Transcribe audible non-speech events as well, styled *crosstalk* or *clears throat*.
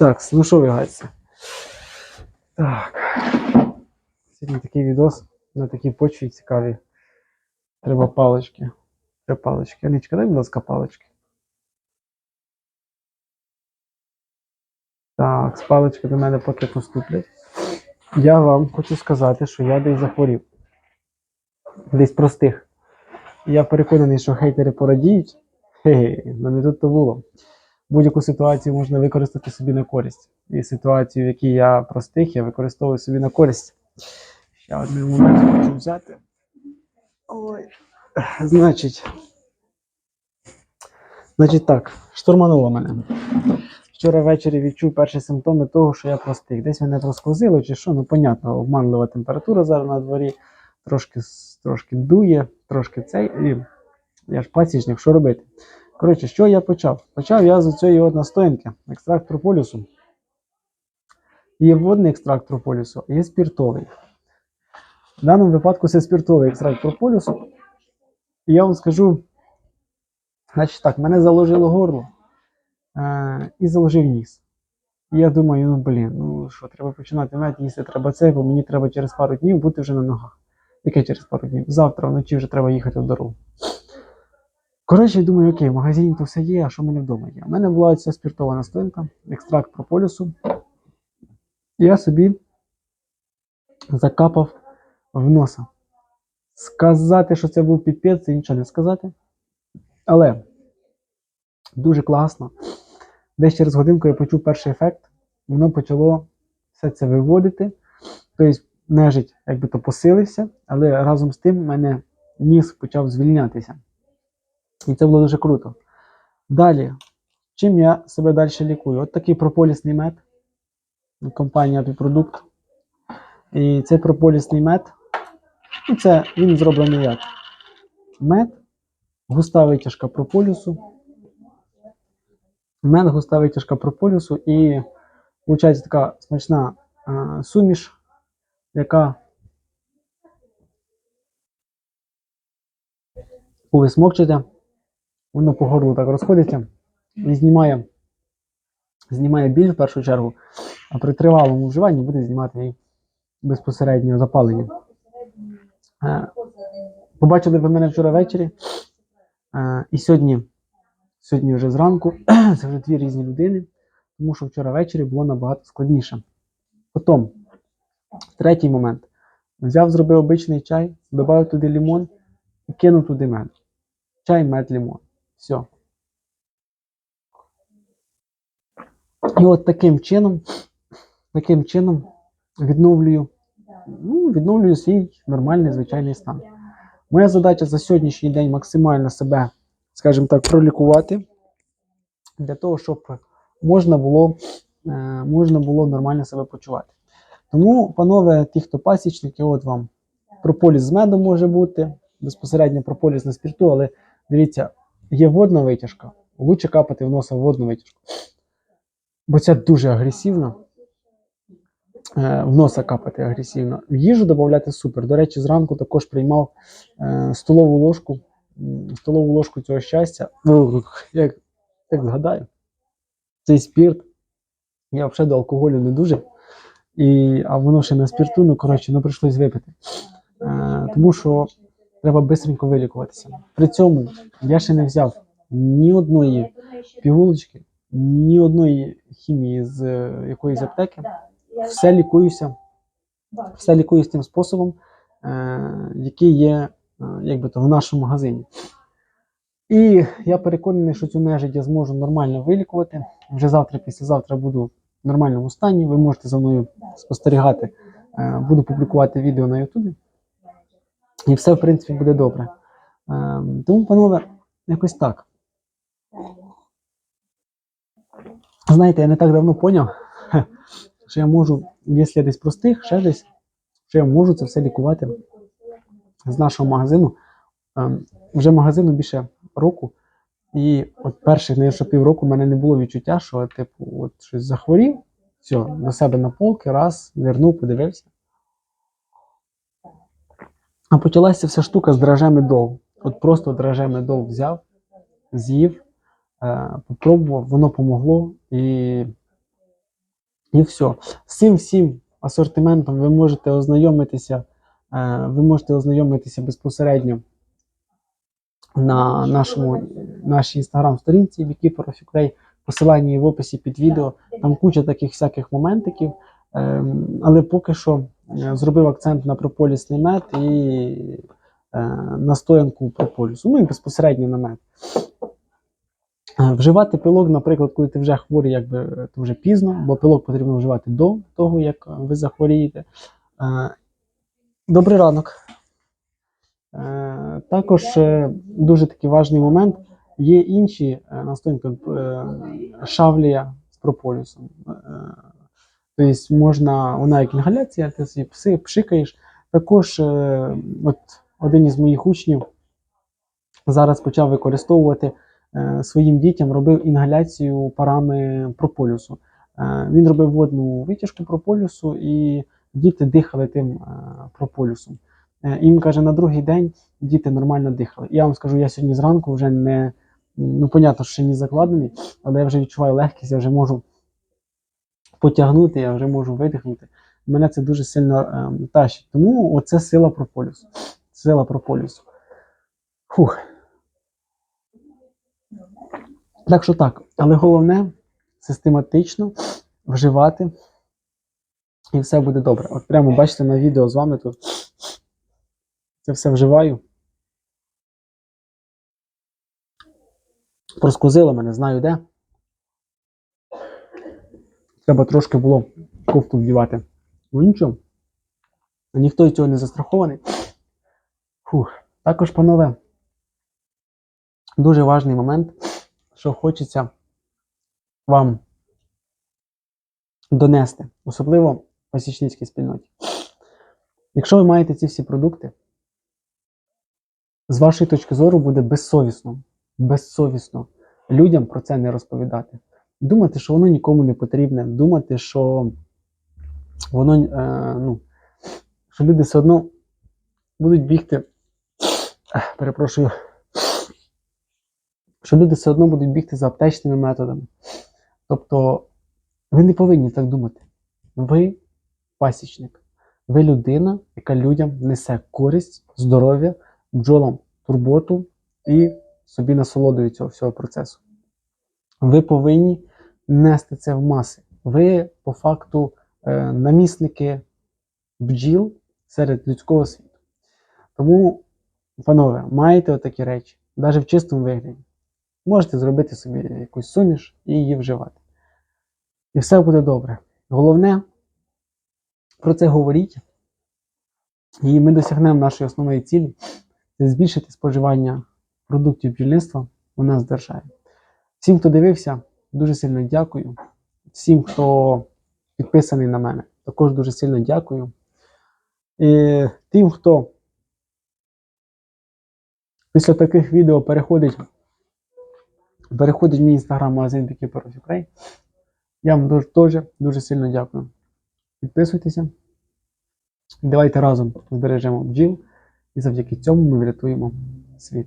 Так, ну що ви гайці? Так. Сьогодні такий відос на такій почві цікаві. Треба палички. Треба палички. Анічка, дай, будь ласка, палички. Так, з палички до мене поки поступлять. Я вам хочу сказати, що я десь захворів. Десь простих. Я переконаний, що хейтери порадіють. Хе-хе, ну не тут то було. Будь-яку ситуацію можна використати собі на користь. І ситуацію, в якій я простих, я використовую собі на користь. Ще один момент хочу взяти. Ой. Значить. Значить так, штурмануло мене. Вчора ввечері відчув перші симптоми того, що я простих. Десь мене проскозило чи що, ну понятно, обманлива температура зараз на дворі, трошки, трошки дує, трошки цей, і я ж пасічник, що робити? Коротше, що я почав? Почав я з цієї от настоянки, екстракт прополісу. Є водний екстракт прополісу, є спіртовий. В даному випадку це спіртовий екстракт прополісу. І я вам скажу, значить так, мене заложило горло е- і заложив ніс. І я думаю, ну блін, ну що, треба починати мед їсти, треба це, бо мені треба через пару днів бути вже на ногах. Яке через пару днів? Завтра вночі вже треба їхати в дорогу. Коротше, думаю, окей, в магазині то все є, а що в мене вдома є? У мене була ця спіртова настоянка, екстракт прополісу. І я собі закапав в носа. Сказати, що це був піпець, це нічого не сказати. Але дуже класно. Десь через годинку я почув перший ефект, воно почало все це виводити. Тобто нежить якби то посилився, але разом з тим в мене ніс почав звільнятися. І це було дуже круто. Далі, чим я себе далі лікую? От такий прополісний мед. Компанія Апіпродукт. І цей прополісний мед. Ну, це він зроблений як мед, густа витяжка прополісу. Мед, густа витяжка прополісу і виходить така смачна е, суміш, яка ви смокчете, воно по горлу так розходиться і знімає, знімає біль в першу чергу, а при тривалому вживанні буде знімати і безпосередньо запалення. Е, Побачили ви мене вчора ввечері, е, і сьогодні, сьогодні вже зранку, *clears throat* це вже дві різні людини, тому що вчора ввечері було набагато складніше. Потім, третій момент. Взяв, зробив обичний чай, додав туди лимон і кинув туди мед. Чай, мед, лимон. Все. І от таким чином, таким чином відновлюю, ну, відновлюю свій нормальний звичайний стан. Моя задача за сьогоднішній день максимально себе, скажімо так, пролікувати для того, щоб можна було, е, можна було нормально себе почувати. Тому, панове, ті, хто пасічники, от вам прополіс з медом може бути, безпосередньо прополіс на спірту, але дивіться, є водна витяжка, лучше капати в носа водну витяжку. Бо ця дуже агресивна. Е, В носа капати агресивно. В їжу додати супер. До речі, зранку також приймав е, столову ложку, столову ложку цього щастя. Ну, як, як згадаю, цей спірт. Я взагалі до алкоголю не дуже. І, а воно ще на спірту, ну коротше, ну прийшлось випити. Е, тому що треба швидко вилікуватися. При цьому я ще не взяв ні одної пігулочки, ні одної хімії з е, якоїсь аптеки. Все лікуюся, все лікуюсь тим способом, е, який є е, якби то, в нашому магазині. І я переконаний, що цю нежить я зможу нормально вилікувати. Вже завтра, післязавтра буду в нормальному стані. Ви можете за мною спостерігати. Буду публікувати відео на Ютубі. І все, в принципі, буде добре. Е, Тому, панове, якось так. Знаєте, я не так давно поняв, *laughs* що я можу, якщо я десь простих, ще десь, що я можу це все лікувати з нашого магазину. Ем, Вже магазину більше року. І от перших, що півроку, в мене не було відчуття, що типу, от щось захворів, все, до себе на полки, раз, вернув, подивився. А почалася вся штука з драже медов. От просто драже медов взяв, з'їв, е, попробував, воно помогло. І І все. З цим всім асортиментом ви можете ознайомитися, е, ви можете ознайомитися безпосередньо на нашому нашій інстаграм-сторінці Beekeeper of Ukraine. Посилання є в описі під відео. Там куча таких всяких моментиків. Ем, але поки що зробив акцент на прополісний мед і е, настоянку прополісу. Ну і безпосередньо на мед. Е, Вживати пилок, наприклад, коли ти вже хворий, якби е, то вже пізно, бо пилок потрібно вживати до того, як е, ви захворієте. Е, Добрий ранок. Е, Також е, дуже такий важний момент. Є інші е, настоянки, е, шавлія з прополісом. Тобто можна, вона як інгаляція, ти собі пси, пшикаєш. Також е, от один із моїх учнів зараз почав використовувати е, своїм дітям, робив інгаляцію парами прополісу. Е, він робив водну витяжку прополісу, і діти дихали тим прополісом. І він каже, на другий день діти нормально дихали. Я вам скажу, я сьогодні зранку вже не, ну, понятно, що ще не закладений, але я вже відчуваю легкість, я вже можу потягнути, я вже можу видихнути. Мене це дуже сильно е, тащить. Тому оце сила прополісу. Сила прополісу. Фух. Так що так. Але головне систематично вживати, і все буде добре. От прямо бачите на відео з вами тут. Це все вживаю. Проскузило мене, знаю де. Треба трошки було кофту вдівати. Ну нічого. Ніхто цього не застрахований. Фух. Також, панове, дуже важний момент, що хочеться вам донести, особливо в пасічницькій спільноті. Якщо ви маєте ці всі продукти, з вашої точки зору буде безсовісно, безсовісно людям про це не розповідати. Думати, що воно нікому не потрібне, думати, що воно е, ну, що люди все одно будуть бігти. Перепрошую. Що люди все одно будуть бігти за аптечними методами. Тобто, ви не повинні так думати. Ви пасічник. Ви людина, яка людям несе користь, здоров'я, бджолам турботу і собі насолоду від цього всього процесу. Ви повинні нести це в маси. Ви, по факту, е, намісники бджіл серед людського світу. Тому, панове, маєте отакі речі, навіть в чистому вигляді. Можете зробити собі якусь суміш і її вживати. І все буде добре. Головне, про це говоріть. І ми досягнемо нашої основної цілі це збільшити споживання продуктів бджільництва у нас в державі. Всім, хто дивився, дуже сильно дякую. Всім, хто підписаний на мене, також дуже сильно дякую. І тим, хто після таких відео переходить, переходить в мій інстаграм-магазин Beekeeper of Ukraine, я вам дуже, дуже, дуже сильно дякую. Підписуйтеся. Давайте разом збережемо бджіл, і завдяки цьому ми врятуємо світ.